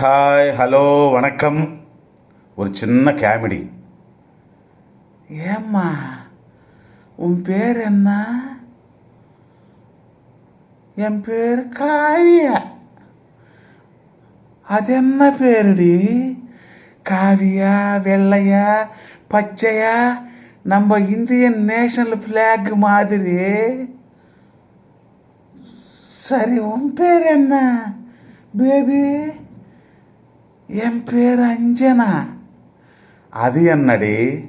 Hi hello வணக்கம். ஒரு சின்ன காமெடி ஏம்மா உன் பேர் என்ன? என் பேர் காவியா. அது என்ன பேருடி? காவியா வெள்ளையா பச்சையா? நம்ம இந்தியன் நேஷனல் ஃப்ளாக் மாதிரி. சரி உன் பேர் என்ன பேபி? என் பேர் அஞ்சனா. அது என்னடி?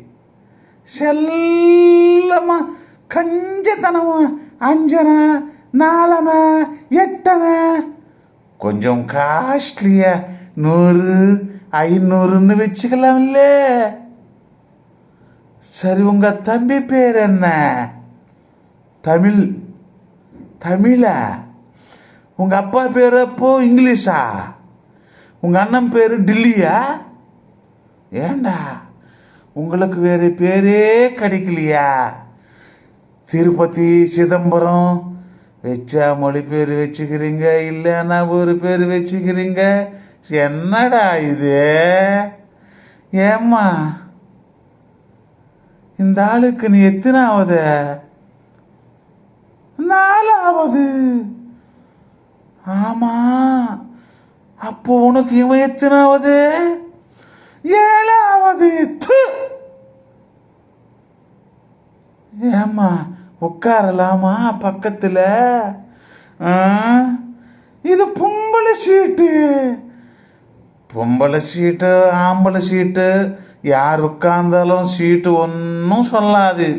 செல்லமா கஞ்சத்தனமா அஞ்சனா நாலனா எட்டனா? கொஞ்சம் காஸ்ட்லியா நூறு ஐநூறுன்னு வச்சுக்கலாம்ல. சரி உங்க தம்பி பேர் என்ன? தமிழ். தமிழா? உங்க அப்பா பேர் அப்போ இங்கிலீஷா? உங்க அண்ணன் பேர் டில்லியா? ஏண்டா? உங்களுக்கு வேறு பேரே கிடைக்கலையா? திருப்பதி சிதம்பரம் வச்சா மொழி பேர் வச்சுக்கிறீங்க இல்லைன்னா ஒரு பேர் வச்சுக்கிறீங்க. என்னடா இது? ஏம்மா? இந்த ஆளுக்கு நீ எத்தனாவது? நாலாவது. ஆமா. அப்போ உனக்கு இவன் எத்தனாவது? ஏழாவது. ஏமா ஏம்மா உட்காரலாமா பக்கத்துல? இது பொம்பளை சீட்டு. பொம்பளை சீட்டு ஆம்பளை சீட்டு யார் உட்கார்ந்தாலும் சீட்டு ஒன்றும் சொல்லாது.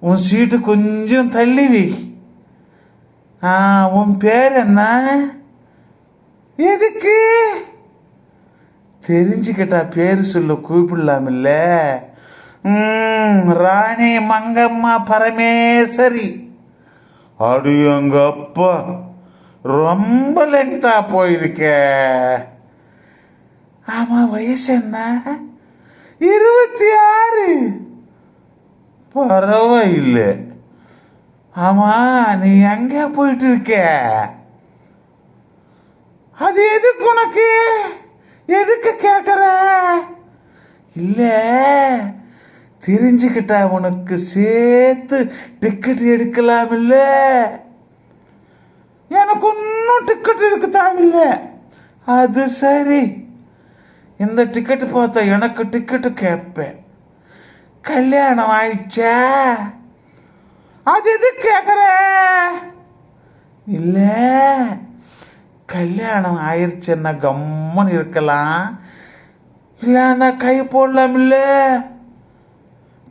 உன் சீட்டு கொஞ்சம் தள்ளி வை. ஆ உன் பேர் என்ன? எதுக்கு? தெரிஞ்சுக்கிட்டா பேர் சொல்ல கூப்பிடலாமில்ல. ம், ராணி மங்கம்மா பரமேஸ்வரி. அடி எங்க அப்பா ரொம்ப லென்த்தா போயிருக்க. ஆமா வயசு என்ன? இருபத்தி ஆறு பரவாயில்லை. ஆமா நீ எங்க போயிட்டு இருக்க? அது எதுக்கு உனக்கு? எதுக்கு கேட்குற இல்லை தெரிஞ்சுக்கிட்டா உனக்கு சேர்த்து டிக்கெட் எடுக்கலாம் இல்லை. எனக்கு ஒன்றும் டிக்கெட் எடுக்க தேவையில்லை அது சரி. இந்த டிக்கெட்டு பார்த்தா எனக்கு டிக்கெட்டு கேட்பேன். கல்யாணம் ஆயிடுச்சா? அது எது கேட்குற இல்லை. கல்யாணம் ஆயிடுச்சுன்னா கம்மன் இருக்கலாம். இல்லைன்னா கை போடலாம் இல்ல.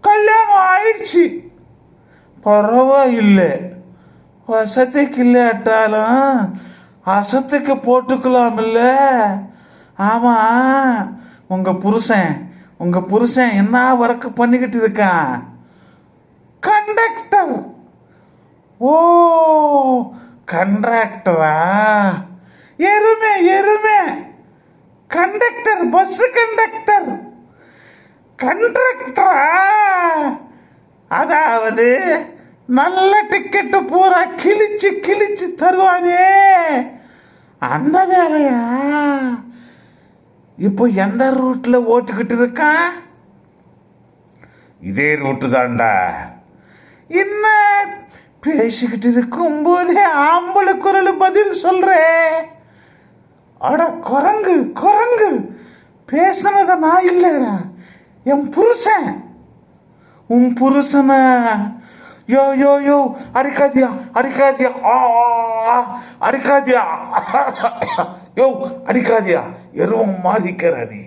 கல்யாணம் ஆயிடுச்சு. பரவாயில்லை. வசதிக்கு இல்லாட்டாலும் அசத்துக்கு போட்டுக்கலாம் ஆமாம் உங்கள் புருஷன் உங்கள் புருஷன் என்ன ஒர்க்கு பண்ணிக்கிட்டு இருக்கான்? கண்டக்டர் ஓ கண்ட்ராக்டரா எருமை எருமை. கண்டக்டர் பஸ் கண்டக்டர் கண்ட்ராக்டரா அதாவது நல்ல டிக்கெட்டு பூரா கிழிச்சு கிழிச்சு தருவானே. அந்த வேலையா? இப்போ எந்த ரூட்ல ஓட்டுக்கிட்டு இருக்கான் இதே ரூட்டு தான்டா. என்ன? பேசிக்கிட்டு இருக்கும்போதே ஆம்பளை குரல் பதில் சொல்கிறேன் அட குரங்கு குரங்கு. பேசுனத நான் இல்லைடா. என் புருஷன். உன் புருஷனா. யோ யோ யோ. அடிக்காதியா அடிக்காதியா. ஆ ஆ, அடிக்காதியா. யோ அடிக்காதியா. எருவம் மாறிக்கிற நீ.